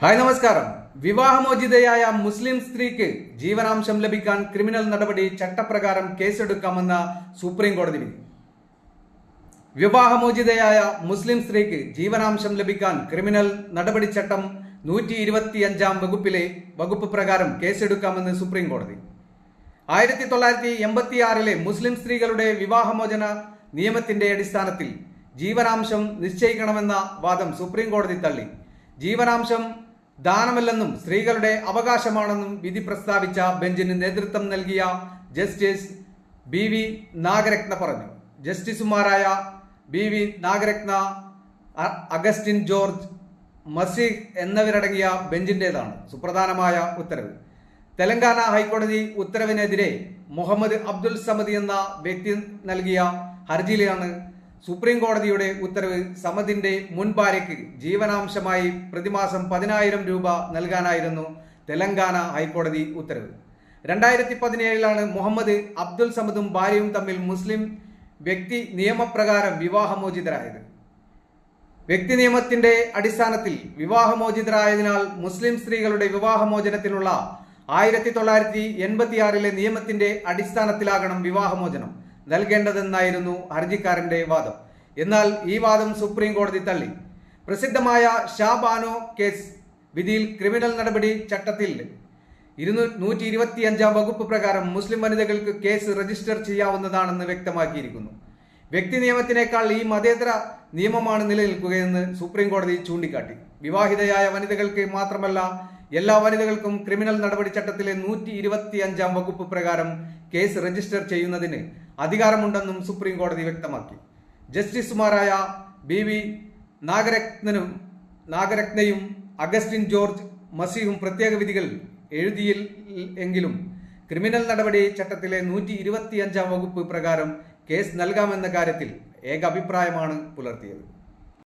Hi നമസ്കാരം. വിവാഹമോചിതയായ മുസ്ലിം സ്ത്രീക്ക് ജീവനാംശം ലഭിക്കാൻ ക്രിമിനൽ നടപടി ചട്ടപ്രകാരം കേസെടുക്കാമെന്ന സുപ്രീം കോടതി വിധി. വിവാഹമോചിതയായ മുസ്ലിം സ്ത്രീക്ക് ജീവനാംശം ലഭിക്കാൻ ക്രിമിനൽ നടപടി ചട്ടം നൂറ്റി ഇരുപത്തിയഞ്ചാം വകുപ്പിലെ വകുപ്പ് പ്രകാരം കേസെടുക്കാമെന്ന് സുപ്രീം കോടതി. ആയിരത്തി തൊള്ളായിരത്തി എൺപത്തിയാറിലെ മുസ്ലിം സ്ത്രീകളുടെ വിവാഹമോചന നിയമത്തിന്റെ അടിസ്ഥാനത്തിൽ ജീവനാംശം നിശ്ചയിക്കണമെന്ന വാദം സുപ്രീം കോടതി തള്ളി. ജീവനാംശം ദാനമല്ലെന്നും സ്ത്രീകളുടെ അവകാശമാണെന്നും വിധി പ്രസ്താവിച്ച ബെഞ്ചിന് നേതൃത്വം നൽകിയ ജസ്റ്റിസ് ബി വി നാഗരത്ന പറഞ്ഞു. ജസ്റ്റിസുമാരായ ബി വി നാഗരത്ന അഗസ്റ്റിൻ ജോർജ് മസീഹ് എന്നിവരടങ്ങിയ ബെഞ്ചിന്റേതാണ് സുപ്രധാനമായ ഉത്തരവ്. തെലങ്കാന ഹൈക്കോടതി ഉത്തരവിനെതിരെ മുഹമ്മദ് അബ്ദുൽ സമദ് എന്ന വ്യക്തി നൽകിയ ഹർജിയിലാണ് സുപ്രീം കോടതിയുടെ ഉത്തരവ് സമദിന്റെ മുൻ ഭാര്യയ്ക്ക് ജീവനാംശമായി പ്രതിമാസം പതിനായിരം രൂപ നൽകാനായിരുന്നു തെലങ്കാന ഹൈക്കോടതി ഉത്തരവ്. രണ്ടായിരത്തി പതിനേഴിലാണ് മുഹമ്മദ് അബ്ദുൽ സമദും ഭാര്യയും തമ്മിൽ മുസ്ലിം വ്യക്തി നിയമപ്രകാരം വിവാഹമോചിതരായത്. വ്യക്തി നിയമത്തിന്റെ അടിസ്ഥാനത്തിൽ വിവാഹമോചിതരായതിനാൽ മുസ്ലിം സ്ത്രീകളുടെ വിവാഹമോചനത്തിനുള്ള ആയിരത്തി തൊള്ളായിരത്തി എൺപത്തിയാറിലെ നിയമത്തിന്റെ അടിസ്ഥാനത്തിലാകണം വിവാഹമോചനം. നൽകേണ്ടതെന്നായിരുന്നു ഹർജിക്കാരന്റെ വാദം. എന്നാൽ ഈ വാദം സുപ്രീം കോടതി തള്ളി. പ്രസിദ്ധമായ ഷാബാനോ കേസ് വിധിയിൽ ക്രിമിനൽ നടപടി ചട്ടത്തിൽ. ഇരുന്നൂ നൂറ്റി ഇരുപത്തിയഞ്ചാം വകുപ്പ് പ്രകാരം മുസ്ലിം വനിതകൾക്ക് കേസ് രജിസ്റ്റർ ചെയ്യാവുന്നതാണെന്ന് വ്യക്തമാക്കിയിരിക്കുന്നു. വ്യക്തി നിയമത്തിനേക്കാൾ ഈ മതേതര നിയമമാണ് നിലനിൽക്കുകയെന്ന് സുപ്രീം കോടതി ചൂണ്ടിക്കാട്ടി. വിവാഹിതയായ വനിതകൾക്ക് മാത്രമല്ല എല്ലാ വനിതകൾക്കും ക്രിമിനൽ നടപടി ചട്ടത്തിലെ നൂറ്റി ഇരുപത്തിയഞ്ചാം വകുപ്പ് പ്രകാരം കേസ് രജിസ്റ്റർ ചെയ്യുന്നതിന് അധികാരമുണ്ടെന്നും സുപ്രീം കോടതി വ്യക്തമാക്കി. ജസ്റ്റിസുമാരായ ബി വി നാഗരത്നനും നാഗരത്നയും അഗസ്റ്റിൻ ജോർജ് മസീഹും പ്രത്യേക വിധികൾ എഴുതിയിൽ എങ്കിലും ക്രിമിനൽ നടപടി ചട്ടത്തിലെ നൂറ്റി ഇരുപത്തിയഞ്ചാം വകുപ്പ് പ്രകാരം കേസ് നൽകാമെന്ന കാര്യത്തിൽ ഏക അഭിപ്രായമാണ് പുലർത്തിയത്.